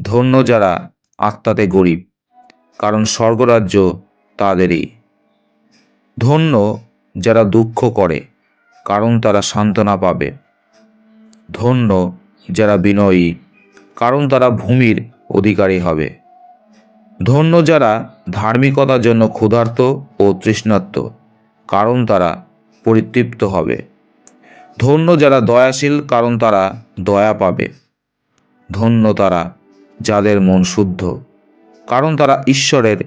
ধন্য যারা আত্মাতে গরিব, কারণ স্বর্গরাজ্য তাদেরই। ধন্য যারা দুঃখ করে, কারণ তারা সান্ত্বনা পাবে। ধন্য যারা বিনয়ী, কারণ তারা ভূমির অধিকারী হবে। ধন্য যারা ধার্মিকতার জন্য ক্ষুধার্ত ও তৃষ্ণার্ত, কারণ তারা পরিতৃপ্ত হবে। ধন্য যারা দয়াশীল, কারণ তারা দয়া পাবে। ধন্য তারা যাদের মন শুদ্ধ, কারণ তারা ঈশ্বরের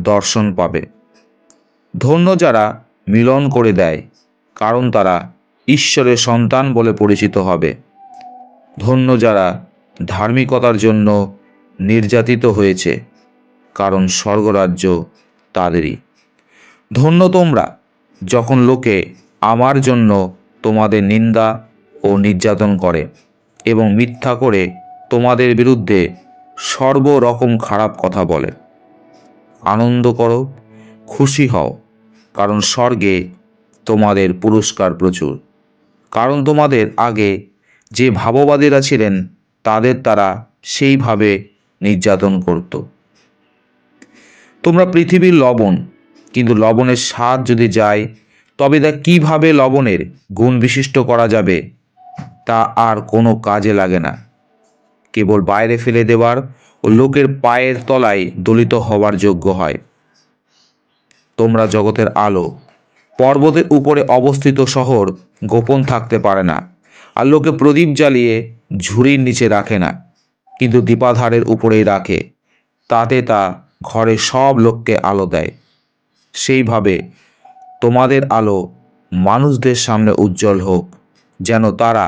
দর্শন পাবে। ধন্য যারা মিলন করে দেয়, কারণ তারা ঈশ্বরের সন্তান বলে পরিচিত হবে। ধন্য যারা ধার্মিকতার জন্য নির্যাতিত হয়েছে, কারণ স্বর্গরাজ্য তাদেরই। ধন্য তোমরা যখন লোকে আমার জন্য তোমাদের নিন্দা ও নির্যাতন করে এবং মিথ্যা করে তোমাদের বিরুদ্ধে সর্বরকম খারাপ কথা বলে। আনন্দ করো, খুশি হও, কারণ স্বর্গে তোমাদের পুরস্কার প্রচুর। কারণ তোমাদের আগে যে ভাববাদীরা ছিলেন, তাদের তারা সেইভাবে নির্যাতন করত। তোমরা পৃথিবীর লবণ, কিন্তু লবণের স্বাদ যদি যায়, তবে তা কীভাবে লবণের গুণ বিশিষ্ট করা যাবে, তা আর কোনো কাজে লাগে না। কেবল বাইরে ফেলে দেওয়ার ও লোকের পায়ের তলায় দলিত হওয়ার যোগ্য হয়। তোমরা জগতের আলো, পর্বতের উপরে অবস্থিত শহর গোপন থাকতে পারে না আর লোকে প্রদীপ জ্বালিয়ে ঝুড়ির নিচে রাখে না, কিন্তু দীপাধারের উপরেই রাখে। তাতে তা ঘরে সব লোককে আলো দেয়। সেইভাবে তোমাদের আলো মানুষদের সামনে উজ্জ্বল হোক, যেন তারা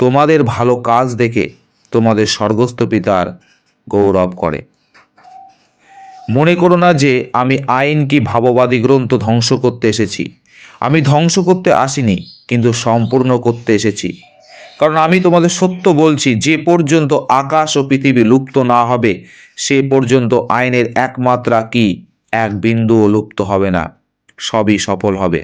তোমাদের ভালো কাজ দেখে তোমাদের স্বর্গস্থ পিতার গৌরব করে। মনে করো না যে আমি আইন কি ভাববাদী গ্রন্থ ধ্বংস করতে এসেছি? আমি ধ্বংস করতে আসিনি, কিন্তু সম্পূর্ণ করতে এসেছি। কারণ আমি তোমাদের সত্য বলছি, যে পর্যন্ত আকাশ ও পৃথিবী লুপ্ত না হবে, সে পর্যন্ত আইনের একমাত্রা কি? এক বিন্দুও লুপ্ত হবে না, সবই সফল হবে।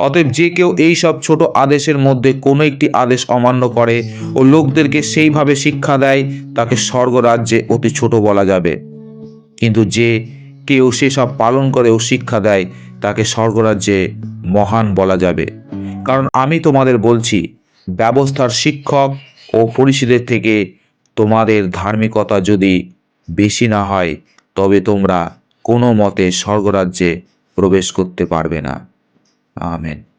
অতএব যে কেউ এই সব ছোট আদেশের মধ্যে কোনো একটি আদেশ অমান্য করে ও লোকদেরকে সেইভাবে শিক্ষা দেয়, তাকে স্বর্গরাজ্যে অতি ছোট বলা যাবে। কিন্তু যে কেউ সেসব পালন করে ও শিক্ষা দেয়, তাকে স্বর্গরাজ্যে মহান বলা যাবে। কারণ আমি তোমাদের বলছি, ব্যবস্থার শিক্ষক ও পরিষদের থেকে তোমাদের ধার্মিকতা যদি বেশি না হয়, তবে তোমরা কোনো মতে স্বর্গরাজ্যে প্রবেশ করতে পারবে না। Amen.